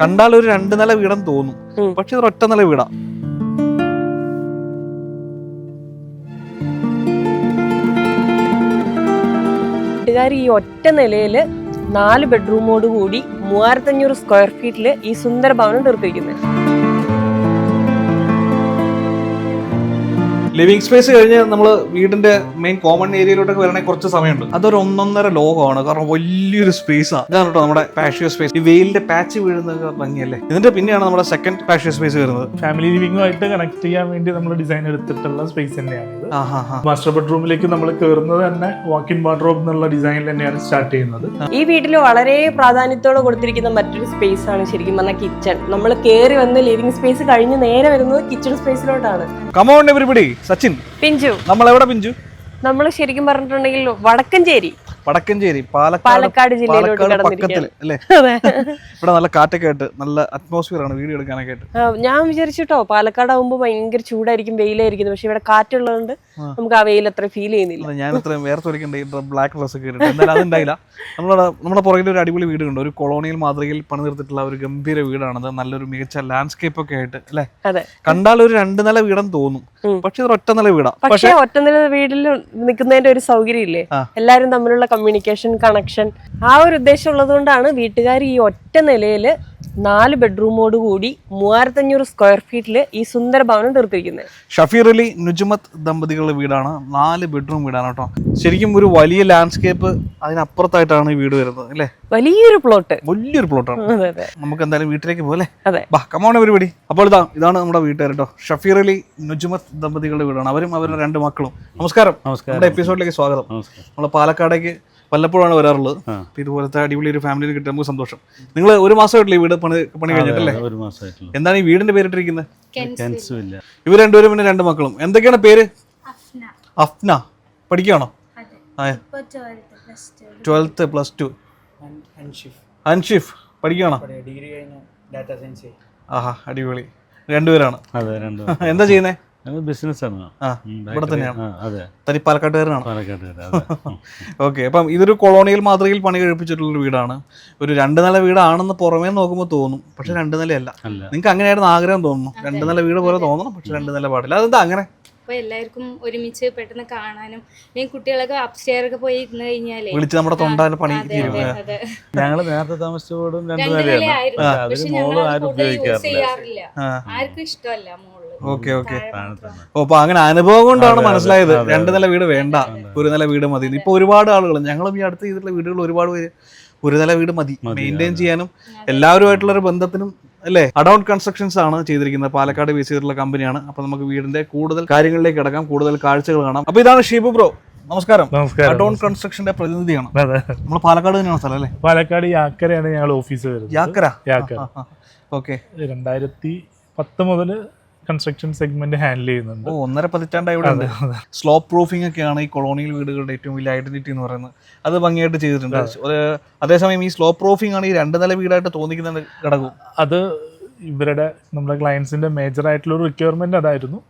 കണ്ടാൽ ഒരു രണ്ട് നില വീടെന്ന് തോന്നും. പക്ഷെ ഇത് ഒറ്റ നില വീടാ. ഈ ഒറ്റ നിലയിൽ നാല് ബെഡ്റൂമോട് കൂടി മൂവായിരത്തഞ്ഞൂറ് സ്ക്വയർ ഫീറ്റിൽ ഈ സുന്ദര ഭവനം തീർത്തിരിക്കുന്നത്? ലിവിംഗ് സ്പേസ് കഴിഞ്ഞ് നമ്മൾ വീടിന്റെ മെയിൻ കോമൺ ഏരിയയിലോട്ടൊക്കെ വരണേ കുറച്ച് സമയമുണ്ട്. അതൊരു ഒന്നൊന്നര ലോകമാണ്. കാരണം വലിയൊരു സ്പേസാണ് ഇതാണ് കേട്ടോ നമ്മുടെ പാഷ്യോ സ്പേസ് ഈ വെയിലിന്റെ പാച്ച് വീഴുന്ന ഭംഗിയല്ലേ? ഇതിന്റെ പിന്നെയാണ് നമ്മുടെ സെക്കൻഡ് പാഷ്യോ സ്പേസ് വരുന്നത്. ഫാമിലി ലിവിംഗുമായിട്ട് കണക്ട് ചെയ്യാൻ വേണ്ടി നമ്മൾ ഡിസൈൻ എടുത്തിട്ടുള്ള സ്പേസ് തന്നെയാണ് ഇത് മാസ്റ്റർ ബെഡ്റൂമിലേക്ക് നമ്മൾ കയറുന്നത് തന്നെ വാക്ക് ഇൻ വാർഡ്രോബ് എന്നുള്ള ഡിസൈനിൽ തന്നെയാണ് സ്റ്റാർട്ട് ചെയ്യുന്നത്. ഈ വീട്ടിൽ വളരെ പ്രാധാന്യത്തോടെ കൊടുത്തിരിക്കുന്ന മറ്റൊരു സ്പേസ് ആണ് ശരിക്കും പറഞ്ഞാൽ കിച്ചൺ നമ്മൾ കയറി വന്ന് ലിവിംഗ് സ്പേസ് കഴിഞ്ഞ് നേരെ വരുന്നത് കിച്ചൺ സ്പേസിലോട്ടാണ് കമോൺ എവരിബഡി സച്ചിൻ പിഞ്ചു. നമ്മൾ എവിടെ പിഞ്ചു? നമ്മൾ ശരിക്കും പറഞ്ഞിട്ടുണ്ടെങ്കിൽ വടക്കഞ്ചേരി. വടക്കഞ്ചേരി പാലക്കാട് പാലക്കാട് ജില്ലയിലോട്ട്. പക്കത്തിൽ അല്ലേ? ഇവിടെ നല്ല കാറ്റൊക്കെ ആയിട്ട് നല്ല അറ്റ്മോസ്ഫിയർ ആണ് വീഡിയോ എടുക്കാനൊക്കെ ആയിട്ട്. ഞാൻ വിചാരിച്ചിട്ടോ പാലക്കാട് ആവുമ്പോൾ ഭയങ്കര ചൂടായിരിക്കും വെയിലായിരിക്കും പക്ഷെ ഇവിടെ കാറ്റുള്ളതുകൊണ്ട് നമുക്ക് ആ വെയിൽ അത്ര ഫീൽ ചെയ്യുന്നില്ല. ഞാൻ ഒലിക്കണ്ട ഇത്ര ബ്ലാക്ക് ഡ്രസ് ഒക്കെ ഇട്ടിട്ട്. എന്തായാലും അതുണ്ടായില്ല. നമ്മുടെ നമ്മുടെ പുറകിൽ ഒരു അടിപൊളി വീട് ഉണ്ട് ഒരു കൊളോണിയൽ മാതൃകയിൽ പണിതീർത്തിട്ടുള്ള ഒരു ഗംഭീര വീടാണത് നല്ലൊരു മികച്ച ലാൻഡ്സ്കേപ്പ് ഒക്കെ ആയിട്ട് അല്ലേ? അതെ. കണ്ടാൽ ഒരു രണ്ട് നില വീടെന്ന് തോന്നും. പക്ഷെ ഇത് ഒറ്റ നില വീടാ. പക്ഷെ ഒറ്റ നില വീട്ടിൽ നിൽക്കുന്നതിന്റെ ഒരു സൗകര്യം ഇല്ലേ എല്ലാരും തമ്മിലുള്ള കമ്മ്യൂണിക്കേഷൻ കണക്ഷൻ ആ ഒരു ഉദ്ദേശം ഉള്ളതുകൊണ്ടാണ് വീട്ടുകാർ ഈ ഒറ്റ നിലയിൽ നാല് ബെഡ്റൂമോട് കൂടി മൂവായിരത്തഞ്ഞൂറ് സ്ക്വയർ ഫീറ്റിൽ ഈ സുന്ദര ഭവനം തീർത്തിരിക്കുന്നത്. ഷഫീർ അലി നുജുമത്ത് ദമ്പതികളുടെ വീടാണ്. നാല് ബെഡ്റൂം വീടാണ് കേട്ടോ. ശരിക്കും ഒരു വലിയ ലാൻഡ്സ്കേപ്പ് അതിനപ്പുറത്തായിട്ടാണ് ഈ വീട് വരുന്നത് അല്ലേ? വലിയൊരു പ്ലോട്ട് വലിയൊരു പ്ലോട്ടാണ് അതെ അതെ. നമുക്ക് എന്തായാലും വീട്ടിലേക്ക് പോലെ അതെ. ബാ കമോൺ പരിപാടി അപ്പോൾ ഇതാ ഇതാണ് നമ്മുടെ വീട്ടുകാർ കേട്ടോ. ഷഫീർ അലി നുജുമത്ത് ദമ്പതികളുടെ വീടാണ്. അവരും അവരുടെ രണ്ട് മക്കളും. നമസ്കാരം. നമ്മുടെ എപ്പിസോഡിലേക്ക് സ്വാഗതം. നമ്മൾ പാലക്കാടേക്ക് വല്ലപ്പോഴാണ് വരാറുള്ളത്. അപ്പൊ ഇതുപോലത്തെ അടിപൊളി ഒരു ഫാമിലിയിൽ കിട്ടിയ നമുക്ക് സന്തോഷം. നിങ്ങൾ ഒരു മാസമായിട്ടില്ലേ വീട് പണി പണി കഴിഞ്ഞിട്ടല്ലേ? ഒരു മാസമായിട്ടുള്ളൂ. എന്താണ് ഈ വീടിന്റെ പേരിട്ടിരിക്കുന്നത്? ഇവർ രണ്ടുപേരും പിന്നെ രണ്ട് മക്കളും. എന്തൊക്കെയാണ് പേര്? അഫ്ന. പഠിക്കുകയാണോ ട്വൽത്ത് പ്ലസ് ടു അൻഷിഫ്. പഠിക്കുകയാണോ ഡിഗ്രി കഴിഞ്ഞു. ഡാറ്റാ സയൻസ് ആഹാ അടിപൊളി. രണ്ടുപേരാണ്. എന്താ ചെയ്യുന്നേ? ഇവിടെ. തന്നെയാണ്. തനി പാലക്കാട്ടുകാരനാണ്. ഓക്കെ അപ്പം ഇതൊരു കൊളോണിയൽ മാതൃകയിൽ പണി കഴിപ്പിച്ചിട്ടുള്ള വീടാണ്. ഒരു രണ്ട് നില വീടാണെന്ന് പുറമേ നോക്കുമ്പോൾ തോന്നും പക്ഷെ രണ്ട് നിലയല്ല. അല്ല. നിങ്ങൾക്ക് അങ്ങനെയായിരുന്നു ആഗ്രഹം തോന്നുന്നു. രണ്ട് നില വീട് പോലെ തോന്നണം പക്ഷെ രണ്ട് നില പാടില്ല. അതെന്താ അങ്ങനെ? അപ്പൊ എല്ലാവർക്കും ഒരുമിച്ച് പെട്ടെന്ന് കാണാനും അല്ലെങ്കിൽ കുട്ടികളൊക്കെ അപ്സ്റ്റെയർ ഒക്കെ പോയി ഇരുന്ന് കഴിഞ്ഞാലേ വിളിച്ച് നമ്മുടെ തൊണ്ടാന്റെ പണി ഞങ്ങൾ നേരത്തെ താമസിച്ച വീടും രണ്ട് നിലയായിരുന്നു പക്ഷെ ഞങ്ങൾ യൂസ് ചെയ്യാറില്ല. ആർക്കും ഇഷ്ടമല്ല ഓക്കെ ഓക്കെ. ഓ അപ്പൊ അങ്ങനെ അനുഭവം കൊണ്ടാണ് മനസ്സിലായത്. രണ്ട്. നില വീട് വേണ്ട. ഒരു നില വീട് മതി. ഇപ്പൊ ഒരുപാട് ആളുകൾ ഞങ്ങളും ഈ അടുത്ത് ചെയ്തിട്ടുള്ള വീടുകൾ ഒരുപാട് പേര് ഒരു നില വീട് മതി. മെയിന്റെയിൻ ചെയ്യാനും എല്ലാവരുമായിട്ടുള്ള ഒരു ബന്ധത്തിനും അല്ലേ? അഡൌൺ കൺസ്ട്രക്ഷൻസ് ആണ് ചെയ്തിരിക്കുന്നത്. പാലക്കാട് ബേസ് ചെയ്തിട്ടുള്ള കമ്പനിയാണ്. അപ്പൊ നമുക്ക് വീടിന്റെ കൂടുതൽ കാര്യങ്ങളിലേക്ക് കിടക്കാം. കൂടുതൽ കാഴ്ചകൾ കാണാം. അപ്പൊ ഇതാണ് ഷീബു ബ്രോ. നമസ്കാരം. നമസ്കാരം. അഡോൺ കൺസ്ട്രക്ഷന്റെ പ്രതിനിധിയാണ്. അതെ നമ്മൾ പാലക്കാട് തന്നെയാണ് സ്ഥലം അല്ലേ? പാലക്കാട് യാക്കരയാണ് ഞങ്ങൾ ഓഫീസ് വരുന്നത്. യാക്കര? യാക്കര. ഓക്കെ. രണ്ടായിരത്തി പത്ത് മുതൽ കൺസ്ട്രക്ഷൻ സെഗ്മെന്റ് ഹാൻഡിൽ ചെയ്യുന്നുണ്ട്. ഒന്നര പതിറ്റാണ്ടായി ഇവിടെ ഉണ്ട്. സ്ലോപ്പ് പ്രൂഫിംഗ് ഒക്കെയാണ് ഈ കൊളോണിയൽ വീടുകളുടെ ഏറ്റവും വലിയ ഐഡന്റിറ്റി എന്ന് പറയുന്നത്. അത് ഭംഗിയായിട്ട് ചെയ്തിട്ടുണ്ട്. അതേസമയം ഈ സ്ലോ പ്രൂഫിംഗ് ആണ് ഈ രണ്ട് നില വീടായിട്ട് തോന്നിക്കുന്ന ഘടകം. അത് ഇവരുടെ നമ്മുടെ ക്ലയൻസിന്റെ മേജർ ആയിട്ടുള്ള ഒരു റിക്വയർമെന്റ് അതായിരുന്നു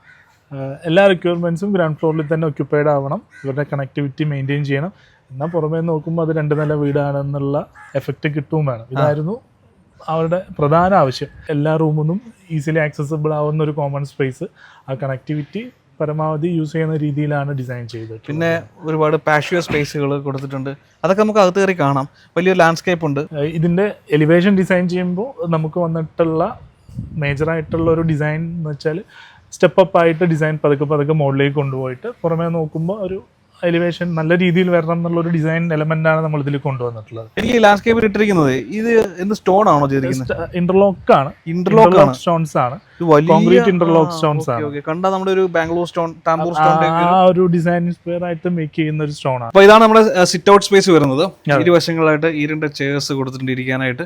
എല്ലാ റിക്വയർമെന്റ്സും ഗ്രൗണ്ട് ഫ്ലോറിൽ തന്നെ ഒക്യുപ്പൈഡ് ആവണം. ഇവരുടെ കണക്ടിവിറ്റി മെയിന്റെയിൻ ചെയ്യണം. എന്നാൽ പുറമേ നോക്കുമ്പോൾ അത് രണ്ട് നില വീടാണെന്നുള്ള എഫക്റ്റ് കിട്ടുകയും വേണം. ഇതായിരുന്നു അവരുടെ പ്രധാന ആവശ്യം. എല്ലാ റൂമിലും ഈസിലി ആക്സസിബിൾ ആവുന്ന ഒരു കോമൺ സ്പേസ് ആ കണക്ടിവിറ്റി പരമാവധി യൂസ് ചെയ്യുന്ന രീതിയിലാണ് ഡിസൈൻ ചെയ്തത് പിന്നെ ഒരുപാട് പാഷ്യോ സ്പേസുകൾ കൊടുത്തിട്ടുണ്ട്. അതൊക്കെ നമുക്ക് അകത്ത് കയറി കാണാം. വലിയൊരു ലാൻഡ്സ്കേപ്പ് ഉണ്ട്. ഇതിന്റെ എലിവേഷൻ ഡിസൈൻ ചെയ്യുമ്പോൾ നമുക്ക് വന്നിട്ടുള്ള മേജറായിട്ടുള്ള ഒരു ഡിസൈൻ എന്ന് വെച്ചാൽ സ്റ്റെപ്പ് അപ്പ് ആയിട്ട് ഡിസൈൻ പതുക്കെ പതുക്കെ മോഡലിലേക്ക് കൊണ്ടുപോയിട്ട് പുറമേ നോക്കുമ്പോൾ ഒരു എലിവേഷൻ നല്ല രീതിയിൽ വരണം എന്നുള്ള ഒരു ഡിസൈൻ എലമെന്റ് ആണ് നമ്മൾ ഇതിൽ കൊണ്ടുവന്നിട്ടുള്ളത്. എനിക്ക് ഈ ലാൻഡ്സ്കേപ്പിൽ ഇട്ടിരിക്കുന്നത് ഇത് എന്ത് സ്റ്റോൺ ആണോ ചെയ്തിരിക്കുന്നത്? ഇന്റർലോക്ക് ആണ്. ഇന്റർലോക്ക് ആണ്. സ്റ്റോൺസ് ആണ്. കോൺക്രീറ്റ് ഇന്റർലോക്ക് സ്റ്റോൺസ് ആണ്. കണ്ടാ നമ്മുടെ ഒരു ബാംഗ്ലൂർ സ്റ്റോൺ താമ്പൂർ സ്റ്റോൺ ആ ഒരു ഡിസൈൻ ഇൻസ്പയർ ആയിട്ട് മേക്ക് ചെയ്യുന്ന ഒരു സ്റ്റോൺ ആണ്. അപ്പോൾ ഇതാണ് നമ്മുടെ സിറ്റ് ഔട്ട് സ്പേസ് വരുന്നത്. ഇരുവശങ്ങളായിട്ട് ഈ രണ്ട് ചെയർസ് കൊടുത്തിട്ടുണ്ട് ഇരിക്കാനായിട്ട്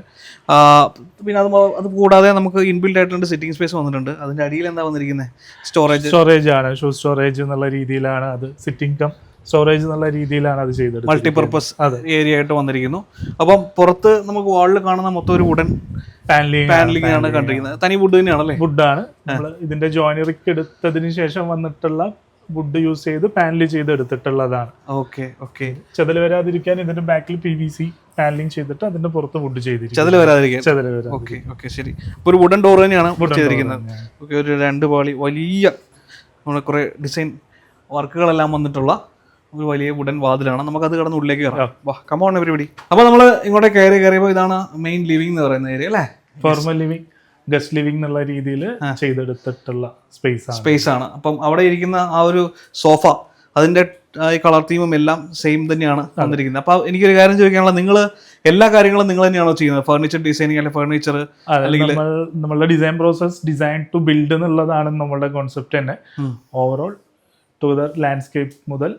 പിന്നെ അത് അത് കൂടാതെ നമുക്ക് ഇൻബിൽഡ് ആയിട്ടുള്ള രണ്ട് സിറ്റിംഗ് സ്പേസ് വന്നിട്ടുണ്ട്. അതിന്റെ അടിയിൽ എന്താ വന്നിരിക്കുന്നത് സ്റ്റോറേജ് സ്റ്റോറേജ് ആണ്. ഷൂ സ്റ്റോറേജ് എന്നുള്ള രീതിയിലാണ് അത് സിറ്റിംഗ് കം സ്റ്റോറേജ് എന്നുള്ള രീതിയിലാണ് അത് ചെയ്തത് മൾട്ടിപർപ്പസ് അതെ. ഏരിയ ആയിട്ട് വന്നിരിക്കുന്നു. അപ്പം പുറത്ത് നമുക്ക് വാളിൽ കാണുന്ന മൊത്തം ഒരു വുഡൻ പാനലിംഗ് പാനലിംഗ് ആണ് കണ്ടിരിക്കുന്നത്. തനി വുഡ് തന്നെയാണല്ലേ? വുഡാണ് ഇതിന്റെ ജോയിനറിക്ക് എടുത്തതിന് ശേഷം വന്നിട്ടുള്ള വുഡ് യൂസ് ചെയ്ത് പാനൽ ചെയ്ത് എടുത്തിട്ടുള്ളതാണ് ഓക്കെ ഓക്കെ ചെതൽ വരാതിരിക്കാൻ ഇതിന്റെ ബാക്കിൽ പി വി സി പാനലിംഗ് ചെയ്തിട്ട് അതിന്റെ പുറത്ത് വുഡ് ചെയ്തിരിക്കും ചതിൽ വരാതിരിക്കാൻ. ചെതൽ വരാ ഓക്കെ ഓക്കെ ശരി. ഒരു വുഡൻ ഡോർ തന്നെയാണ് ചെയ്തിരിക്കുന്നത്. ഓക്കെ ഒരു രണ്ട് പാളി വലിയ നമ്മുടെ കുറെ ഡിസൈൻ വർക്കുകളെല്ലാം വന്നിട്ടുള്ള ഒരു വലിയ വുഡൻ വാതിലാണ്. നമുക്ക് അത് കടന്ന് ഉള്ളിലേക്ക് കയറാം. വാ കമ്പോൺ അപ്പൊ അപ്പോൾ നമ്മൾ ഇങ്ങോട്ട് കയറി കയറിയപ്പോൾ ഇതാണ് മെയിൻ ലിവിംഗ് എന്ന് പറയുന്ന ഏരിയ അല്ലേ? ഫോർമൽ ലിവിംഗ് ഗസ്റ്റ് ലിവിംഗ് എന്നുള്ള രീതിയിൽ ചെയ്തെടുത്തിട്ടുള്ള സ്പേസ് സ്പേസ് ആണ്. അപ്പം അവിടെ ഇരിക്കുന്ന ആ ഒരു സോഫ അതിന്റെ ഈ കളർ തീമും എല്ലാം സെയിം തന്നെയാണ് വന്നിരിക്കുന്നത് അപ്പൊ എനിക്കൊരു കാര്യം ചോദിക്കാനുള്ള നിങ്ങൾ എല്ലാ കാര്യങ്ങളും നിങ്ങൾ തന്നെയാണോ ചെയ്യുന്നത്? ഫർണിച്ചർ ഡിസൈനിങ് അല്ലെങ്കിൽ ഫർണിച്ചർ അല്ലെങ്കിൽ നമ്മളുടെ design process design to build എന്നുള്ളതാണ് നമ്മളുടെ കോൺസെപ്റ്റ് തന്നെ. ഓവറോൾ ടു ദ ലാൻഡ്സ്കേപ്പ് മുതൽ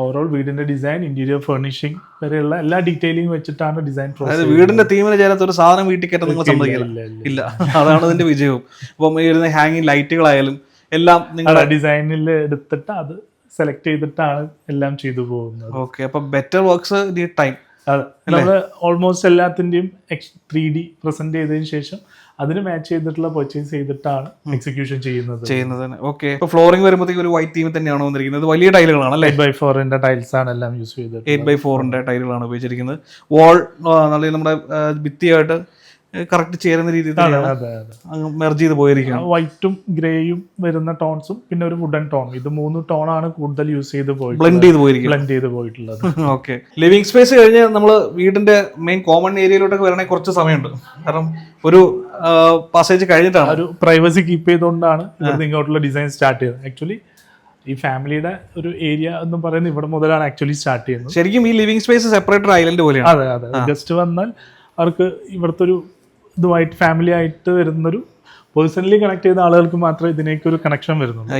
ഓവറോൾ വീടിന്റെ ഡിസൈൻ ഇന്റീരിയർ ഫർണിഷിംഗ് വരെയുള്ള എല്ലാ ഡീറ്റെയിലിംഗ് വെച്ചിട്ടാണ് ഡിസൈൻ പ്രോസസ് വീടിന്റെ തീമിന് ചേരാത്ത ഒരു സാധനം വീട്ടിൽ കയറ്റാൻ നിങ്ങൾ സമ്മതിക്കില്ല. ഇല്ല അതാണ് അതിന്റെ വിജയവും. അപ്പം ഈ വരുന്ന ഹാങ്ങിങ് ലൈറ്റുകളായാലും എല്ലാം നിങ്ങൾ ഡിസൈനിൽ എടുത്തിട്ട് അത് സെലക്ട് ചെയ്തിട്ടാണ് എല്ലാം ചെയ്തു പോകുന്നത്. ഓക്കെ അപ്പൊ ബെറ്റർ വർക്ക്സ് ദി ടൈം അതെ. നമ്മൾ ഓൾമോസ്റ്റ് എല്ലാത്തിന്റെയും ത്രീ ഡി പ്രസന്റ് ചെയ്തതിന് ശേഷം അതിന് മാച്ച് ചെയ്തിട്ടുള്ള പർച്ചേസ് ചെയ്തിട്ടാണ് എക്സിക്യൂഷൻ ചെയ്യുന്നത്. ചെയ്യുന്നത് ഓക്കെ ഇപ്പൊ ഫ്ലോറിംഗ് വരുമ്പോഴത്തേക്ക് ഒരു വൈറ്റ് തീമിൽ തന്നെയാണ് വന്നിരിക്കുന്നത്? വലിയ ടൈലുകളാണ് അല്ലേ? എയ്റ്റ് ബൈ ഫോറിന്റെ ടൈൽസ് ആണ് എല്ലാം യൂസ് ചെയ്തത് എയ്റ്റ് ബൈ ഫോറിന്റെ ടൈലുകളാണ് ഉപയോഗിച്ചിരിക്കുന്നത്. വാൾ നല്ല നമ്മുടെ ഭിത്തിയായിട്ട് കറക്റ്റ് ചേരുന്ന രീതിയിൽ മെർജ് ചെയ്ത് പോയിരിക്കുകയാണ് വൈറ്റും ഗ്രേയും വരുന്ന ടോൺസും പിന്നെ ഒരു വുഡൻ ടോൺ ഇത് മൂന്ന് ടോൺ ആണ് കൂടുതൽ യൂസ് ചെയ്ത് പോയി ബ്ലെൻഡ് ചെയ്ത് പോയിരിക്കും ബ്ലെൻഡ് ചെയ്ത് പോയിട്ടുള്ളത്. ഓക്കെ ലിവിംഗ് സ്പേസ് കഴിഞ്ഞ് നമ്മൾ വീടിന്റെ മെയിൻ കോമൺ ഏരിയയിലോട്ടൊക്കെ വരണേ കുറച്ച് സമയമുണ്ട്. കാരണം ഒരു പാസേജ് കഴിഞ്ഞിട്ടാണ്. ഒരു പ്രൈവസി കീപ്പ് ചെയ്തുകൊണ്ടാണ് ഇങ്ങോട്ടുള്ള ഡിസൈൻ സ്റ്റാർട്ട് ചെയ്തത് ആക്ച്വലി ഈ ഫാമിലിയുടെ ഒരു ഏരിയ എന്ന് പറയുന്നത് ഇവിടെ മുതലാണ് ആക്ച്വലി സ്റ്റാർട്ട് ചെയ്യുന്നത്. ശരിക്കും ഈ ലിവിംഗ് സ്പേസ് സെപ്പറേറ്റഡ് ഐലൻഡ് പോലെയാണ്. അതെ അതെ. ജസ്റ്റ് വന്നാൽ അവർക്ക് ഇവിടുത്തെ ഒരു ഇതുമായിട്ട് ഫാമിലി ആയിട്ട് വരുന്നൊരു പേഴ്സണലി കണക്ട് ചെയ്ത ആളുകൾക്ക് മാത്രമേ ഇതിനേക്ക് ഒരു കണക്ഷൻ വരുന്നുള്ളൂ.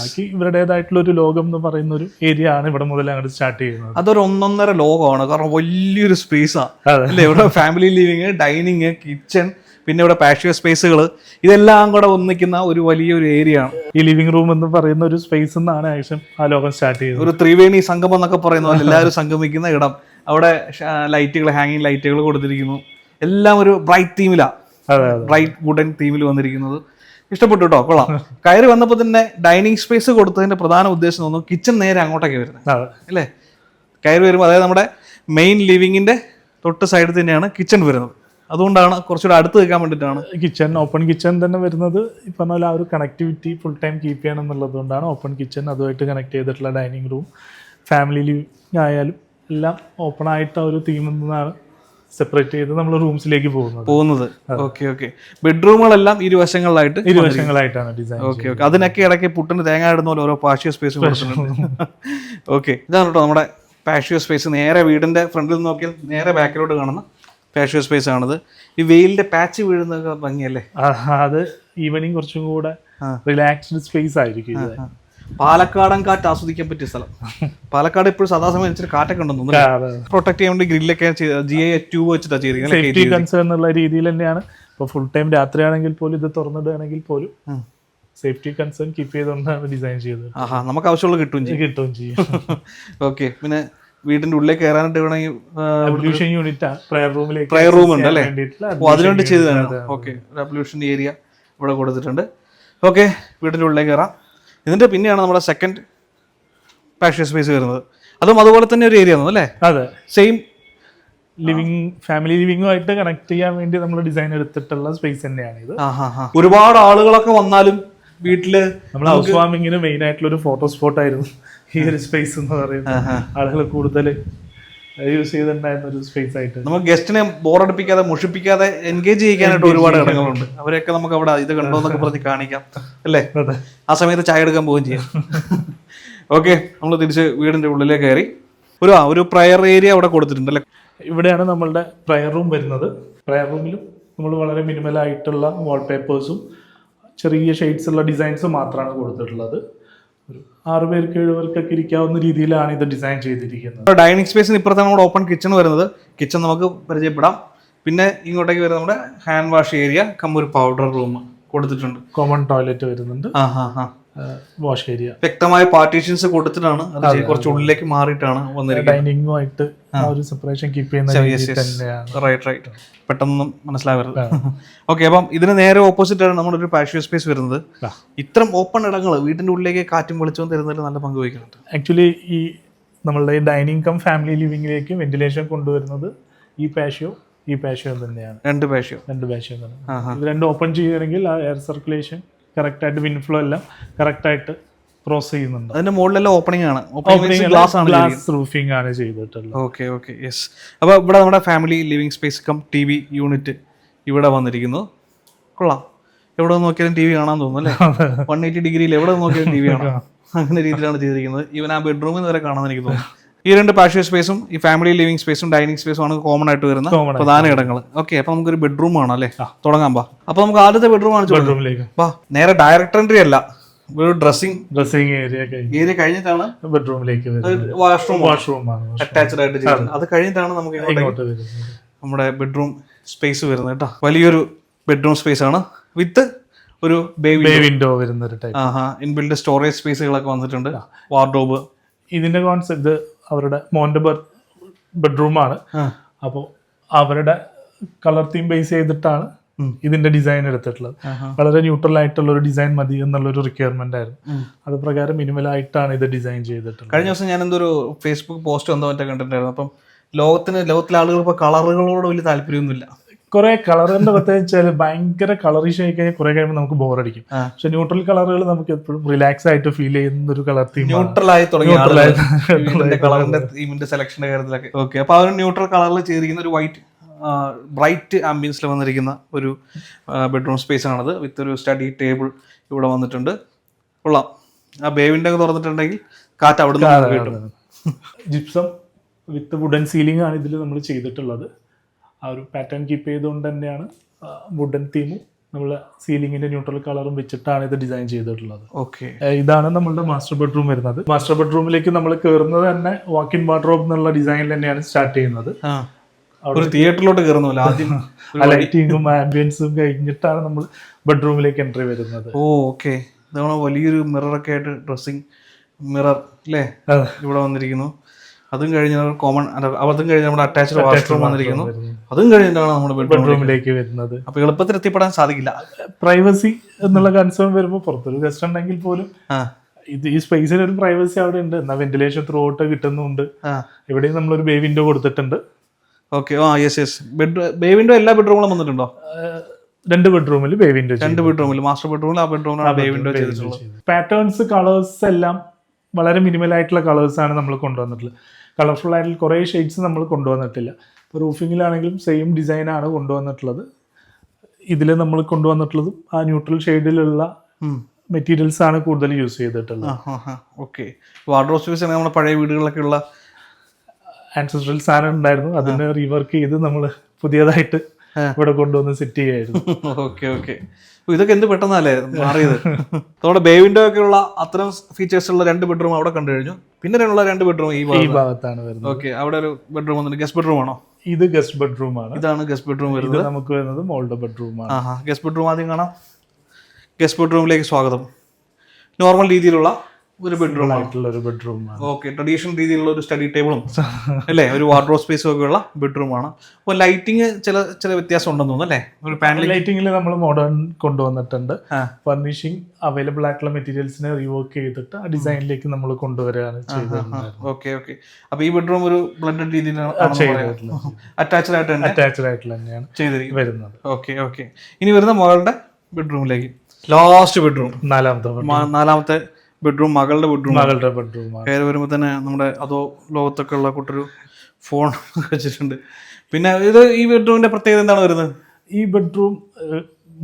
ബാക്കി ഇവരുടേതായിട്ടുള്ള ഒരു ലോകം എന്ന് പറയുന്ന ഒരു ഏരിയ ആണ് ഇവിടെ മുതൽ അങ്ങോട്ട് സ്റ്റാർട്ട് ചെയ്യുന്നത്. അതൊരു ഒന്നൊന്നര ലോകമാണ്. കാരണം വലിയൊരു സ്പേസാണ്. അല്ലേ? ഇവിടെ ഫാമിലി ലിവിങ് ഡൈനിങ് കിച്ചൺ പിന്നെ ഇവിടെ പാഷ്യോ സ്പേസുകൾ ഇതെല്ലാം കൂടെ ഒന്നിക്കുന്ന ഒരു വലിയൊരു ഏരിയ ആണ്. ഈ ലിവിംഗ് റൂം എന്ന് പറയുന്ന ഒരു സ്പേസ് എന്നാണ് ആക്ഷൻ ആ ലോകം സ്റ്റാർട്ട് ചെയ്യുന്നത്. ഒരു ത്രിവേണി സംഗമം എന്നൊക്കെ പറയുന്ന പോലെ എല്ലാവരും സംഗമിക്കുന്ന ഇടം. അവിടെ ലൈറ്റുകൾ ഹാങ്ങിങ് ലൈറ്റുകൾ കൊടുത്തിരിക്കുന്നു. എല്ലാം ഒരു ബ്രൈറ്റ് തീമിലാണ് ബ്രൈറ്റ് വുഡൻ തീമിൽ വന്നിരിക്കുന്നത്. ഇഷ്ടപ്പെട്ടു കേട്ടോ കൊള്ളാം. കയറി വന്നപ്പോൾ തന്നെ ഡൈനിങ് സ്പേസ് കൊടുത്തതിന്റെ പ്രധാന ഉദ്ദേശം തോന്നുന്നു കിച്ചൺ നേരെ അങ്ങോട്ടൊക്കെ വരുന്നത്. അല്ലേ? കയറി വരുമ്പോൾ അതായത് നമ്മുടെ മെയിൻ ലിവിങ്ങിന്റെ തൊട്ട് സൈഡിൽ തന്നെയാണ് കിച്ചൺ വരുന്നത്. അതുകൊണ്ടാണ് കുറച്ചുകൂടെ അടുത്ത് നിൽക്കാൻ വേണ്ടിയിട്ടാണ്. കിച്ചൺ ഓപ്പൺ കിച്ചൺ തന്നെ വരുന്നത്. ഈ പറഞ്ഞ പോലെ ആ ഒരു കണക്ടിവിറ്റി ഫുൾ ടൈം കീപ്പ് ചെയ്യണം എന്നുള്ളത് കൊണ്ടാണ് ഓപ്പൺ കിച്ചൺ അതുമായിട്ട് കണക്ട് ചെയ്തിട്ടുള്ള ഡൈനിങ് റൂം ഫാമിലി ലിവിംഗ് ആയാലും എല്ലാം ഓപ്പൺ ആയിട്ട് ആ ഒരു തീമിൽ നിന്നാണ് സെപ്പറേറ്റ് ചെയ്ത് നമ്മൾ റൂംസിലേക്ക് പോകുന്നത്. പോകുന്നത്. ഓക്കെ ഓക്കെ ബെഡ്റൂമുകളെല്ലാം ഇരുവശങ്ങളിലായിട്ട് ഇരുവശങ്ങളായിട്ടാണ് ഡിസൈൻ ഓക്കെ ഓക്കെ അതിനൊക്കെ ഇടയ്ക്ക് പുട്ടിന് തേങ്ങ ഇടുന്ന പോലെ ഓരോ പാഷ്യ സ്പേസ് ഓക്കെ ഇതാണ് കേട്ടോ നമ്മുടെ പാഷ്യോ സ്പേസ് നേരെ വീടിന്റെ ഫ്രണ്ടിൽ നിന്ന് നോക്കിയാൽ നേരെ ബാക്കിലോട്ട് കാണുന്ന പാഷ്യോ സ്പേസ് ആണിത്. ഈ വെയിലിന്റെ പാച്ച് വീഴുന്നൊക്കെ ഭംഗിയല്ലേ? അത് ഈവനിങ് കുറച്ചും കൂടെ റിലാക്സ്ഡ് സ്പേസ് ആയിരിക്കും പാലക്കാടൻ കാറ്റ് ആസ്വദിക്കാൻ പറ്റിയ സ്ഥലം. പാലക്കാട് ഇപ്പോഴും സദാസമയം ഇച്ചിരി കാറ്റൊക്കെ ഉണ്ടെന്ന് പ്രൊട്ടക്ട് ചെയ്യാൻ വേണ്ടി ഗ്രില്ലൊക്കെ ജി ഐ ട്യൂബ് വെച്ചിട്ടാണ് ചെയ്തിരിക്കുന്നത് കൺസേൺ എന്നുള്ള രീതിയിൽ തന്നെയാണ്. ഇപ്പോൾ ഫുൾ ടൈം രാത്രിയാണെങ്കിൽ പോലും ഇത് തുറന്നിടുകയാണെങ്കിൽ പോലും സേഫ്റ്റി കൺസേൺ കീപ്പ് ചെയ്തുകൊണ്ടാണ് ഡിസൈൻ ചെയ്തത്. ആഹാ നമുക്ക് ആവശ്യമുള്ള കിട്ടും കിട്ടും കിട്ടുകയും ചെയ്യും. ഓക്കെ പിന്നെ വീടിന്റെ ഉള്ളിൽ കയറാനായിട്ട് വേണമെങ്കിൽ യൂണിറ്റ് പ്രയർ റൂമിലേക്ക് പ്രയർ റൂം ഉണ്ട് അല്ലേ? അതിനുവേണ്ടി ചെയ്തതാണ്. ഓക്കെ റെവല്യൂഷൻ ഏരിയ ഇവിടെ കൊടുത്തിട്ടുണ്ട്. ഓക്കെ വീടിന്റെ ഉള്ളിലേക്ക് കയറാം. ഇതിന്റെ പിന്നെയാണ് നമ്മുടെ സെക്കൻഡ് പാഷ്യ സ്പേസ് വരുന്നത്. അതും അതുപോലെ തന്നെ ഒരു ഏരിയ ആണ് അല്ലേ? അതെ. സെയിം ലിവിങ് ഫാമിലി ലിവിങ്ങുമായിട്ട് കണക്ട് ചെയ്യാൻ വേണ്ടി നമ്മൾ ഡിസൈൻ എടുത്തിട്ടുള്ള സ്പേസ് തന്നെയാണ് ഇത്. ഒരുപാട് ആളുകളൊക്കെ വന്നാലും വീട്ടിൽ നമ്മൾ ഹൗസ് വാമിങ്ങിന് മെയിൻ ആയിട്ടുള്ള ഒരു ഫോട്ടോ സ്പോട്ട് ആയിരുന്നു ഈ ഒരു സ്പേസ് എന്ന് പറയുന്നത്. ആളുകൾ കൂടുതൽ യൂസ് ചെയ്തിട്ടുണ്ടായിരുന്ന ഒരു സ്പേസ് ആയിട്ട്. നമുക്ക് ഗസ്റ്റിനെ ബോറടിപ്പിക്കാതെ മുഷിപ്പിക്കാതെ എൻഗേജ് ചെയ്യിക്കാനായിട്ട് ഒരുപാട് ഘടകങ്ങളുണ്ട് അവരെയൊക്കെ നമുക്ക് അവിടെ ഇത് കണ്ടോ എന്നൊക്കെ പറഞ്ഞ് കാണിക്കാം. അല്ലേ? ആ സമയത്ത് ചായ എടുക്കാൻ പോവുകയും ചെയ്യാം. ഓക്കെ നമ്മൾ തിരിച്ച് വീടിന്റെ ഉള്ളിലേക്ക് കയറി. ഒരു ആ ഒരു പ്രയർ ഏരിയ അവിടെ കൊടുത്തിട്ടുണ്ട് അല്ലേ? ഇവിടെയാണ് നമ്മളുടെ പ്രയർ റൂം വരുന്നത്. പ്രയർ റൂമിലും നമ്മൾ വളരെ മിനിമലായിട്ടുള്ള വാൾപേപ്പേഴ്സും ചെറിയ ഷെയ്ഡ്സ് ഉള്ള ഡിസൈൻസും മാത്രമാണ് കൊടുത്തിട്ടുള്ളത്. ആറ് പേർക്ക് ഏഴ് പേർക്കൊക്കെ ഇരിക്കാവുന്ന രീതിയിലാണ് ഇത് ഡിസൈൻ ചെയ്തിരിക്കുന്നത്. ഡൈനിങ് സ്പേസിന് ഇപ്പുറത്താണ് നമ്മുടെ ഓപ്പൺ കിച്ചൺ വരുന്നത്. കിച്ചൺ നമുക്ക് പരിചയപ്പെടാം. പിന്നെ ഇങ്ങോട്ടേക്ക് വരുന്ന നമ്മുടെ hand wash area cum powder room കൊടുത്തിട്ടുണ്ട്. കോമൺ ടോയ്ലറ്റ് വരുന്നുണ്ട്. ആ ഹാ ഹാ വാഷ് ഏരിയ. വ്യക്തമായ പാർട്ടീഷൻസ് കൊടുത്തിട്ടാണ് കുറച്ച് ഉള്ളിലേക്ക് മാറിയിട്ടാണ് വന്നിരിക്കുന്നത്. ഡൈനിങ്ങുമായിട്ട് ആ ഒരു സെപ്പറേഷൻ കീപ്പ് ചെയ്യുന്ന റൈറ്റ് റൈറ്റ് പെട്ടെന്നൊന്നും മനസ്സിലാവരുത്. ഓക്കെ അപ്പം ഇതിന് നേരെ ഓപ്പോസിറ്റ് ആണ് നമ്മുടെ ഒരു പാഷ്യോ സ്പേസ് വരുന്നത്. ഇത്തരം ഓപ്പൺ ഇടങ്ങൾ വീടിന്റെ ഉള്ളിലേക്ക് കാറ്റും വെളിച്ചവും തരുന്നതിൽ നല്ല പങ്ക് വഹിക്കുന്നുണ്ട്. ആക്ച്വലി ഈ നമ്മളുടെ ഈ ഡൈനിങ് കം ഫാമിലി ലിവിംഗിലേക്ക് വെന്റിലേഷൻ കൊണ്ടുവരുന്നത് ഈ പാഷ്യോ ഈ പാഷ്യോ തന്നെയാണ്. രണ്ട് പാഷ്യോ രണ്ട് പാഷ്യോ തന്നെ ഇത് രണ്ട് ഓപ്പൺ ചെയ്യുകയാണെങ്കിൽ ആ എയർ സർക്കുലേഷൻ കറക്റ്റായിട്ട് വിൻഫ്ലോ എല്ലാം കറക്റ്റായിട്ട് ക്രോസ് ചെയ്യുന്നുണ്ട്. അതിന്റെ മുകളിലെല്ലാം ഓപ്പണിംഗ് ആണ്. ഓപ്പണിംഗ് ഗ്ലാസ് ആണ് ഗ്ലാസ് റൂഫിംഗ് ആണ് ചെയ്തിട്ടുള്ളത്. ഓക്കെ ഓക്കെ യെസ് അപ്പോൾ ഇവിടെ നമ്മുടെ family living space cum T V unit ഇവിടെ വന്നിരിക്കുന്നു. കൊള്ളാം. എവിടെ നോക്കിയാലും ടി വി കാണാൻ തോന്നുന്നു അല്ലേ? വൺ എയ്റ്റി ഡിഗ്രിയിൽ എവിടെ നോക്കിയാലും ടി വി കാണാം. അങ്ങനെ രീതിയിലാണ് ചെയ്തിരിക്കുന്നത്. ഈവൻ ആ ബെഡ്റൂമിൽ നിന്ന് വരെ കാണാൻ എനിക്ക് തോന്നുന്നു. ഈ രണ്ട് പാഷ്യോ സ്പേസും ഈ ഫാമിലി ലിവിംഗ് സ്പേസും ഡൈനിങ് സ്പേസും ആണ് കോമൺ ആയിട്ട് വരുന്ന പ്രധാന ഇടങ്ങൾ ഓക്കെ അപ്പൊ നമുക്കൊരു ബെഡ്റൂം ആണ് അല്ലേ തുടങ്ങാം ബാ അപ്പൊ നമുക്ക് ആദ്യത്തെ ബെഡ്റൂം ആണ് ബെഡ്റൂമിലേക്ക് വാ നേരെ ഡയറക്ടർ എൻട്രി അല്ല ഒരു ഡ്രസ്സിംഗ് ഡ്രസ്സിംഗ് ഏരിയ ഏരിയ കഴിഞ്ഞിട്ടാണ് ബെഡ്റൂമിലേക്ക് വാഷ്റൂം വാഷ്റൂം ആണ്. അറ്റാച്ച്ഡ് ആയിട്ട് അത് കഴിഞ്ഞിട്ടാണ് നമുക്ക് ഇങ്ങോട്ട് നമ്മുടെ ബെഡ്റൂം സ്പേസ് വരുന്നത് കേട്ടോ. വലിയൊരു ബെഡ്റൂം സ്പേസ് ആണ്. വിത്ത് ഒരു ബേ വിൻഡോ വരുന്ന ഒരു ടൈപ്പ് ഇൻബിൽഡ് സ്റ്റോറേജ് സ്പേസുകളൊക്കെ വന്നിട്ടുണ്ട്. വാർഡ്രോബ് ഇതിന്റെ കോൺസെപ്റ്റ് അവരുടെ മോന്റെ ബെഡ്റൂമാണ്. അപ്പോൾ അവരുടെ കളർ തീം ബേസ് ചെയ്തിട്ടാണ് ഇതിന്റെ ഡിസൈൻ എടുത്തിട്ടുള്ളത്. വളരെ ന്യൂട്രൽ ആയിട്ടുള്ള ഒരു ഡിസൈൻ മതി എന്നുള്ള ഒരു റിക്വയർമെന്റ് ആയിരുന്നു അത് പ്രകാരം മിനിമൽ ആയിട്ടാണ് ഇത് ഡിസൈൻ ചെയ്തിട്ടുള്ളത്. കഴിഞ്ഞ ദിവസം ഞാൻ എന്തൊരു ഫേസ്ബുക്ക് പോസ്റ്റ് എന്തോ മറ്റേ കണ്ടിട്ടുണ്ടായിരുന്നു. അപ്പം ലോകത്തിന് ലോകത്തിലെ ആളുകൾ ഇപ്പോൾ കളറുകളോട് വലിയ താല്പര്യമൊന്നുമില്ല. കുറെ കളറിന്റെ പ്രത്യേകിച്ച് ഭയങ്കര കളറിഷ് ആയി കഴിഞ്ഞാൽ കുറെ കഴിയുമ്പോൾ നമുക്ക് ബോറടിക്കും. പക്ഷെ ന്യൂട്രൽ കളറുകൾ നമുക്ക് എപ്പോഴും റിലാക്സ് ആയിട്ട് ഫീൽ ചെയ്യുന്ന ഒരു കളർ തീം ന്യൂട്രൽ ആയി തുടങ്ങി കളറിന്റെ തീമിന്റെ സെലക്ഷന്റെ കാര്യത്തിലൊക്കെ. ഓക്കെ അപ്പൊ ആ ഒരു ന്യൂട്രൽ കളറിൽ ചെയ്തിരിക്കുന്ന ഒരു വൈറ്റ് ബ്രൈറ്റ് ആംബിയൻസിൽ വന്നിരിക്കുന്ന ഒരു ബെഡ്റൂം സ്പേസ് ആണത്. വിത്ത് ഒരു സ്റ്റഡി ടേബിൾ ഇവിടെ വന്നിട്ടുണ്ട്. കൊള്ളാം. ആ ബേവിന്റെ ഒക്കെ തുറന്നിട്ടുണ്ടെങ്കിൽ കാറ്റ് അവിടെ നിന്ന് കിട്ടും. ജിപ്സം വിത്ത് വുഡൻ സീലിംഗ് ആണ് ഇതിൽ നമ്മൾ ചെയ്തിട്ടുള്ളത്. ആ ഒരു പാറ്റേൺ കീപ്പ് ചെയ്തുകൊണ്ട് തന്നെയാണ് വുഡൻ തീമും നമ്മൾ സീലിംഗിന്റെ ന്യൂട്രൽ കളറും വെച്ചിട്ടാണ് ഇത് ഡിസൈൻ ചെയ്തിട്ടുള്ളത്. ഓക്കെ ഇതാണ് നമ്മളുടെ മാസ്റ്റർ ബെഡ്റൂം വരുന്നത്. മാസ്റ്റർ ബെഡ്റൂമിലേക്ക് നമ്മൾ കയറുന്നത് തന്നെ വാക്ക് ഇൻ വാർഡ്രോബ് എന്നുള്ള ഡിസൈനിൽ തന്നെയാണ് സ്റ്റാർട്ട് ചെയ്യുന്നത്. ഒരു തിയേറ്ററിലോട്ട് കയറുന്നില്ല ആദ്യം ലൈറ്റിങ്ങും ആംബിയൻസും കഴിഞ്ഞിട്ടാണ് നമ്മൾ ബെഡ്റൂമിലേക്ക് എൻട്രി വരുന്നത്. ഓ ഓക്കെ ഇതാണ് വലിയൊരു മിററൊക്കെ ആയിട്ട് ഡ്രസ്സിങ് മിറർ അല്ലേ. ഇവിടെ വന്നിരിക്കുന്നു. അതും കഴിഞ്ഞ് കോമൺ അതും കഴിഞ്ഞ് നമ്മുടെ അറ്റാച്ച്ഡ് വാഷ്റൂം വന്നിരിക്കുന്നു. അതും കഴിഞ്ഞിട്ടാണ് നമ്മുടെ ബെഡ്റൂമിലേക്ക് വരുന്നത്. അപ്പൊ എളുപ്പത്തിൽ എത്തിപ്പെടാൻ സാധിക്കില്ല. പ്രൈവസി എന്നുള്ള കൺസേൺ വരുമ്പോൾ പുറത്തൊരു ഗസ്റ്റ് ഉണ്ടെങ്കിൽ പോലും ഇത് ഈ സ്പേസിന് ഒരു പ്രൈവസി അവിടെ ഉണ്ട്. എന്നാ വെന്റിലേഷൻ ത്രൂ ഔട്ട് കിട്ടുന്നുണ്ട്. ഇവിടെയും ഇവിടെയും നമ്മളൊരു ബേ വിൻഡോ കൊടുത്തിട്ടുണ്ട്. ഓക്കെ ആ yes yes bed bay window എല്ലാ ബെഡ്റൂമിലും വന്നിട്ടുണ്ടോ? രണ്ട് ബെഡ്റൂമിൽ ബേ വിൻഡോ രണ്ട് ബെഡ്റൂമിൽ മാസ്റ്റർ ബെഡ്റൂമിൽ ആ ബെഡ്റൂമിലാണ് ബേ വിൻഡോ ചെയ്തിട്ടുള്ളത്. പാറ്റേൺസ് കളേഴ്സ് എല്ലാം വളരെ മിനിമലായിട്ടുള്ള കളേഴ്സാണ് നമ്മൾ കൊണ്ടുവന്നിട്ടുള്ളത്. കളർഫുൾ ആയിട്ടുള്ള കുറേ ഷെയ്ഡ്സ് നമ്മൾ കൊണ്ടുവന്നിട്ടില്ല. ഇപ്പോൾ റൂഫിങ്ങിലാണെങ്കിലും സെയിം ഡിസൈൻ ആണ് കൊണ്ടുവന്നിട്ടുള്ളത്. ഇതിൽ നമ്മൾ കൊണ്ടുവന്നിട്ടുള്ളതും ആ ന്യൂട്രൽ ഷെയ്ഡിലുള്ള മെറ്റീരിയൽസ് ആണ് കൂടുതൽ യൂസ് ചെയ്തിട്ടുള്ളത്. ഓക്കെ വാർഡ്രോബ് സ്പേസ് ആണ് നമ്മുടെ പഴയ വീടുകളിലൊക്കെ ഉള്ള ആൻസസ്ട്രൽ സാധനം ഉണ്ടായിരുന്നു. അതിനെ റീവർക്ക് ചെയ്ത് നമ്മൾ പുതിയതായിട്ട് ഇവിടെ കൊണ്ടുവന്ന് സിറ്റ് ചെയ്യായിരുന്നു ഓക്കെ ഓക്കെ ഇതൊക്കെ എന്ത് പെട്ടെന്നല്ലേ മാറിയത്? നമ്മുടെ ബേ വിൻഡോ ഒക്കെ ഉള്ള അത്തരം ഫീച്ചേഴ്സ് ഉള്ള രണ്ട് ബെഡ്റൂം അവിടെ കണ്ടു കഴിഞ്ഞു. പിന്നെ ഉള്ള രണ്ട് ബെഡ്റൂം ഈ ഭാഗത്താണ് വരുന്നത്. ഓക്കെ അവിടെ ഒരു ബെഡ്റൂം വന്നിട്ട് ഗസ്റ്റ് ബെഡ്റൂം ആണോ? ഇത് ഗസ്റ്റ് ബെഡ്റൂം ആണ്. ഇതാണ് ഗസ്റ്റ് ബെഡ്റൂം വരുന്നത്. നമുക്ക് വരുന്നത് മോളുടെ ബെഡ്റൂം ആണ്. ഗസ്റ്റ് ബെഡ്റൂം ആദ്യം കാണാം. ഗസ്റ്റ് ബെഡ്റൂമിലേക്ക് സ്വാഗതം. നോർമൽ രീതിയിലുള്ള ഒരു ബെഡ്റൂം ആയിട്ടുള്ള ഒരു ബെഡ്റൂം ഓക്കെ ട്രഡീഷണൽ രീതിയിലുള്ള ഒരു സ്റ്റഡി ടേബിളും അല്ലേ? ഒരു വാർഡ്രോബ് സ്പേസും ഒക്കെ ഉള്ള ബെഡ്റൂം ആണ്. അപ്പോൾ ലൈറ്റിംഗ് ചില ചില വ്യത്യാസം ഉണ്ടെന്ന് തോന്നുന്നു അല്ലേ? ഒരു പാനലിംഗ് ലൈറ്റിംഗിൽ നമ്മൾ മോഡേൺ കൊണ്ടുവന്നിട്ടുണ്ട്. ഫർണിഷിംഗ് അവൈലബിൾ ആയിട്ടുള്ള മെറ്റീരിയൽസിനെ റീവർക്ക് ചെയ്തിട്ട് ആ ഡിസൈനിലേക്ക് നമ്മൾ കൊണ്ടുവരികയാണ് ചെയ്തിട്ടുണ്ടായിരുന്നത് ഓക്കെ ഓക്കെ അപ്പൊ ഈ ബെഡ്റൂം ഒരു ബ്ലഡഡ് രീതിയിലാണ്. അറ്റാച്ച്ഡ് ആയിട്ട് അറ്റാച്ച്ഡ് ആയിട്ട് തന്നെയാണ് ചെയ്തിരിക്കും വരുന്നത്. ഓക്കെ ഓക്കെ ഇനി വരുന്ന മോളുടെ ബെഡ്റൂമിലേക്ക് ലാസ്റ്റ് ബെഡ്റൂം നാലാമത്തെ നാലാമത്തെ ബെഡ്റൂം മകളുടെ ബെഡ്റൂം മകളുടെ ബെഡ്റൂം കയറി വരുമ്പോൾ തന്നെ നമ്മുടെ അതോ ലോകത്തൊക്കെ ഉള്ള കുട്ടൊരു ഫോൺ വെച്ചിട്ടുണ്ട്. പിന്നെ ഇത് ഈ ബെഡ്റൂമിന്റെ പ്രത്യേകത എന്താണ് വരുന്നത്? ഈ ബെഡ്റൂം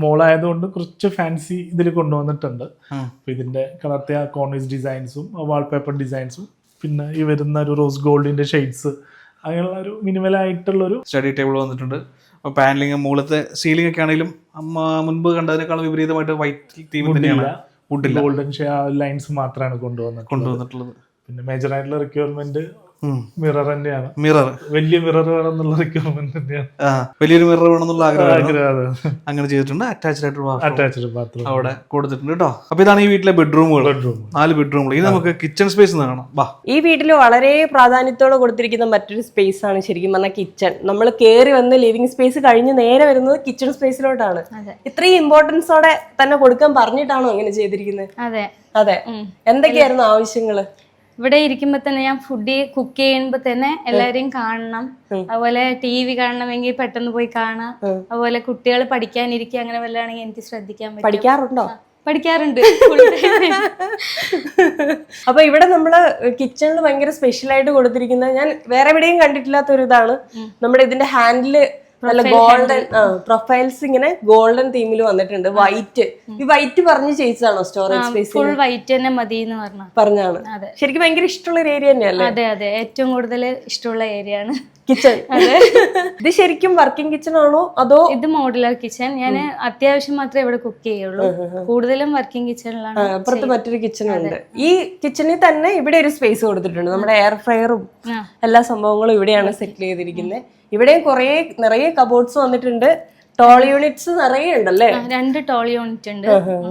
മോളായതുകൊണ്ട് കുറച്ച് ഫാൻസി ഇതിൽ കൊണ്ടുവന്നിട്ടുണ്ട്. ഇതിന്റെ കളർത്തിയ കോർണിസ് ഡിസൈൻസും വാൾപേപ്പർ ഡിസൈൻസും പിന്നെ ഈ വരുന്ന ഒരു റോസ് ഗോൾഡിന്റെ ഷെയ്ഡ്സ് അങ്ങനെയുള്ള ഒരു മിനിമൽ ആയിട്ടുള്ള ഒരു സ്റ്റഡി ടേബിൾ വന്നിട്ടുണ്ട്. അപ്പൊ പാനലിങ് മുകളിലത്തെ സീലിംഗ് ഒക്കെ ആണെങ്കിലും മുൻപ് കണ്ടതിനേക്കാൾ വിപരീതമായിട്ട് വൈറ്റ് തീം തന്നെയാണ്. ഗോൾഡൻ ഷെയർ ലൈൻസ് മാത്രമാണ് കൊണ്ടുവന്നത് കൊണ്ടുവന്നിട്ടുള്ളത്. പിന്നെ മേജർ ആയിട്ടുള്ള റിക്വയർമെന്റ് മിറർ തന്നെയാണ്. മിറർ വലിയ മിറർ വേണം എന്നുള്ള റിക്വയർമെന്റ് തന്നെയാണ്. ആ വലിയൊരു മിറർ വേണമെന്നുള്ള ആഗ്രഹം ആഗ്രഹം അങ്ങനെ ചെയ്തിട്ടുണ്ട്. അറ്റാച്ച്ഡ് ആയിട്ടുള്ള bathroom. അറ്റാച്ച്ഡ് ബാത്റൂം അവിടെ കൊടുത്തിട്ടുണ്ട് കേട്ടോ അപ്പൊ ഇതാണ് ഈ വീട്ടിലെ ബെഡ്റൂമുകൾ ബെഡ്റൂം നാല് ബെഡ്റൂമുകൾ ഇനി നമുക്ക് കിച്ചൺ സ്പേസ് കാണാം. വാ. ഈ വീട്ടിൽ വളരെ പ്രാധാന്യത്തോടെ കൊടുത്തിരിക്കുന്ന മറ്റൊരു സ്പേസ് ആണ് ശരിക്കും പറഞ്ഞാൽ കിച്ചൺ നമ്മൾ കയറി വന്ന് ലിവിംഗ് സ്പേസ് കഴിഞ്ഞ് നേരെ വരുന്നത് കിച്ചൺ സ്പേസിലോട്ടാണ്. ഇത്രയും ഇമ്പോർട്ടൻസോടെ തന്നെ കൊടുക്കാൻ പറഞ്ഞിട്ടാണോ ഇങ്ങനെ ചെയ്തിരിക്കുന്നത്? അതെ. അതെ. എന്തൊക്കെയായിരുന്നു ആവശ്യങ്ങൾ? ഇവിടെ ഇരിക്കുമ്പോ തന്നെ ഞാൻ ഫുഡ് കുക്ക് ചെയ്യുമ്പോ തന്നെ എല്ലാരെയും കാണണം. അതുപോലെ ടി വി കാണണമെങ്കിൽ പെട്ടെന്ന് പോയി കാണാം. അതുപോലെ കുട്ടികൾ പഠിക്കാനിരിക്കുക അങ്ങനെ വല്ലതാണെങ്കിൽ എനിക്ക് ശ്രദ്ധിക്കാൻ പറ്റും. പഠിക്കാറുണ്ടോ? പഠിക്കാറുണ്ട്. അപ്പൊ ഇവിടെ നമ്മൾ കിച്ചണിൽ ഭയങ്കര സ്പെഷ്യൽ ആയിട്ട് കൊടുത്തിരിക്കുന്ന ഞാൻ വേറെ എവിടെയും കണ്ടിട്ടില്ലാത്ത ഒരു ഇതാണ് നമ്മുടെ ഇതിന്റെ ഹാൻഡിൽ നല്ല ഗോൾഡൻ പ്രൊഫൈൽസ് ഇങ്ങനെ ഗോൾഡൻ തീമിൽ വന്നിട്ടുണ്ട്. വൈറ്റ് ഈ വൈറ്റ് പറഞ്ഞ് ചെയ്തതാണോ സ്റ്റോറേജ് സ്പേസ് ഫുൾ വൈറ്റ് തന്നെ മതി എന്ന് പറഞ്ഞു. പറഞ്ഞാണ്. ശരിക്കും ഭയങ്കര ഇഷ്ടമുള്ള ഒരു ഏരിയ തന്നെയല്ലേ? അതെ അതെ. ഏറ്റവും കൂടുതൽ ഇഷ്ടമുള്ള ഏരിയ ആണ്. കിച്ചൺ ഇത് ശരിക്കും വർക്കിംഗ് കിച്ചൺ ആണോ അതോ ഇത് മോഡുലാർ കിച്ചൺ ഞാൻ അത്യാവശ്യം മാത്രമേ ഇവിടെ കുക്ക് ചെയ്യുള്ളൂ. കൂടുതലും വർക്കിംഗ് കിച്ചണിലാണ് അപ്പുറത്ത് മറ്റൊരു കിച്ചൺ ഉണ്ട്. ഈ കിച്ചണിൽ തന്നെ ഇവിടെ ഒരു സ്പേസ് കൊടുത്തിട്ടുണ്ട്. നമ്മുടെ എയർ ഫ്രയറും എല്ലാ സംഭവങ്ങളും ഇവിടെയാണ് സെറ്റിൽ ചെയ്തിരിക്കുന്നത് ഇവിടെയും കുറേ നിറയെ കബോർഡ്സ് വന്നിട്ടുണ്ട്. ടോൾ യൂണിറ്റ്സ് നിറയെ ഉണ്ടല്ലേ? രണ്ട് ടോൾ യൂണിറ്റ് ഉണ്ട്.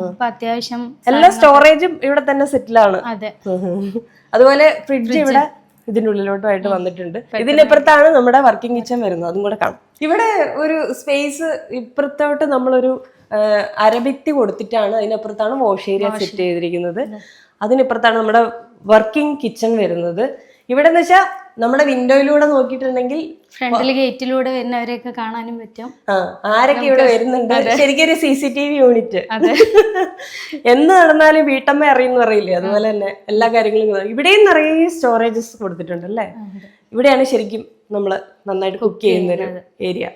അപ്പൊ അത്യാവശ്യം എല്ലാ സ്റ്റോറേജും ഇവിടെ തന്നെ സെറ്റിലാണ് അതെ. അതുപോലെ ഫ്രിഡ്ജ് ഇവിടെ ഇതിന്റെ ഉള്ളിലോട്ടുമായിട്ട് വന്നിട്ടുണ്ട്. ഇതിന്റെ ഇപ്പുറത്താണ് നമ്മുടെ വർക്കിംഗ് കിച്ചൺ വരുന്നത്. അതും കൂടെ കാണാം. ഇവിടെ ഒരു സ്പേസ് ഇപ്പുറത്തോട്ട് നമ്മളൊരു അരബിത്തി അരഭിത്തി കൊടുത്തിട്ടാണ് അതിനപ്പുറത്താണ് വാഷ് ഏരിയ സെറ്റ് ചെയ്തിരിക്കുന്നത്. അതിനിപ്പുറത്താണ് നമ്മുടെ വർക്കിംഗ് കിച്ചൺ വരുന്നത്. ഇവിടെ എന്ന് വെച്ചാൽ നമ്മുടെ വിൻഡോയിലൂടെ നോക്കിയിട്ടുണ്ടെങ്കിൽ ഫ്രണ്ടിൽ ഗേറ്റിലൂടെ വരുന്നവരെയൊക്കെ കാണാനും പറ്റും. ആരൊക്കെ ഇവിടെ വരുന്നുണ്ട്? ശരിക്കും ഒരു C C T V unit. എന്ന് നടന്നാലും വീട്ടമ്മ അറിയുന്ന അറിയില്ലേ അതുപോലെ തന്നെ എല്ലാ കാര്യങ്ങളും. ഇവിടെയും നിറയെ സ്റ്റോറേജസ് കൊടുത്തിട്ടുണ്ട് അല്ലേ? ഇവിടെയാണ് ശരിക്കും നമ്മൾ നന്നായിട്ട് കുക്ക് ചെയ്യുന്ന ഒരു ഏരിയ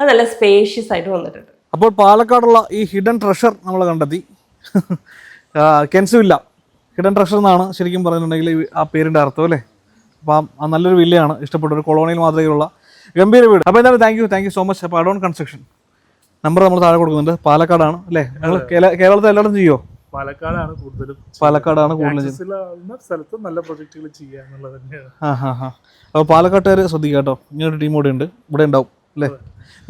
അത് നല്ല സ്പേഷ്യസ് ആയിട്ട് വന്നിട്ടുണ്ട്. അപ്പോൾ പാലക്കാടുള്ള ഈ ഹിഡൻ ട്രഷർ നമ്മൾ കണ്ടെത്തി. കെൻസുവില്ല. ഹിഡൻ ട്രഷർ എന്നാണ് ശരിക്കും പറഞ്ഞിട്ടുണ്ടെങ്കിൽ ആ പേരിന്റെ അർത്ഥം അല്ലേ? അപ്പം ആ നല്ലൊരു വില്ലയാണ് ഇഷ്ടപ്പെട്ട ഒരു കൊളോണിയൽ മാതൃകയിലുള്ള ഗംഭീര വീട്. അപ്പോൾ എന്തായാലും thank you thank you so much അപ്പോൾ അഡോൺ കൺസ്ട്രക്ഷൻ നമ്പർ നമ്മൾ താഴെ കൊടുക്കുന്നുണ്ട്. പാലക്കാടാണ് അല്ലേ? നിങ്ങൾ കേരളത്തിൽ എല്ലായിടത്തും ചെയ്യോ? പാലക്കാടാണ് കൂടുതലും പാലക്കാടാണ് കൂടുതലും സ്ഥലത്ത് നല്ല പ്രൊജക്ടുകൾ ചെയ്യുക എന്നുള്ളത് തന്നെയാണ്. ആ ഹാ ഹാ അപ്പോൾ പാലക്കാട്ടുകാർ ശ്രദ്ധിക്കുക കേട്ടോ. ഇങ്ങനൊരു ടീം കൂടെ ഉണ്ട്. ഇവിടെ ഉണ്ടാവും അല്ലേ?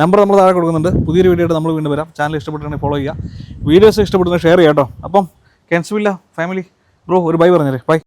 നമ്പർ നമ്മൾ താഴെ കൊടുക്കുന്നുണ്ട്. പുതിയൊരു വീഡിയോ ആയിട്ട് നമ്മൾ വീണ്ടും വരാം. ചാനൽ ഇഷ്ടപ്പെട്ടിട്ടുണ്ടെങ്കിൽ ഫോളോ ചെയ്യുക. വീഡിയോസ് ഇഷ്ടപ്പെടുന്ന ഷെയർ ചെയ്യാം കേട്ടോ. അപ്പം കെൻസ് ഫാമിലി ബ്രോ ഒരു ബൈ പറഞ്ഞേരെ. ബൈ